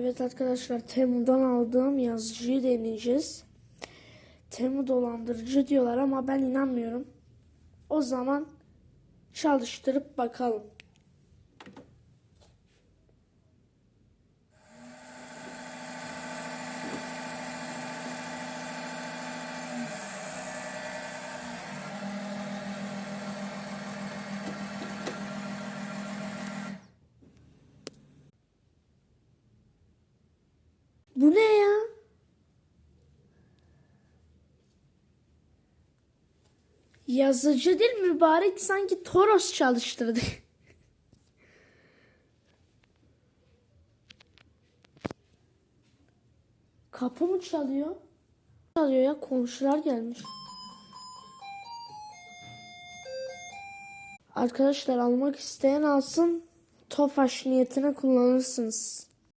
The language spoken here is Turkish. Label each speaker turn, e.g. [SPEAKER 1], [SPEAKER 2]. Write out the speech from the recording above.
[SPEAKER 1] Evet arkadaşlar Temu'dan aldığım yazıcıyı deneyeceğiz. Temu dolandırıcı diyorlar ama ben inanmıyorum. O zaman çalıştırıp bakalım. Bu ne ya? Yazıcı değil mübarek sanki Toros çalıştırdı. Kapı mı çalıyor? Çalıyor ya komşular gelmiş. Arkadaşlar almak isteyen alsın. Tofaş niyetine kullanırsınız.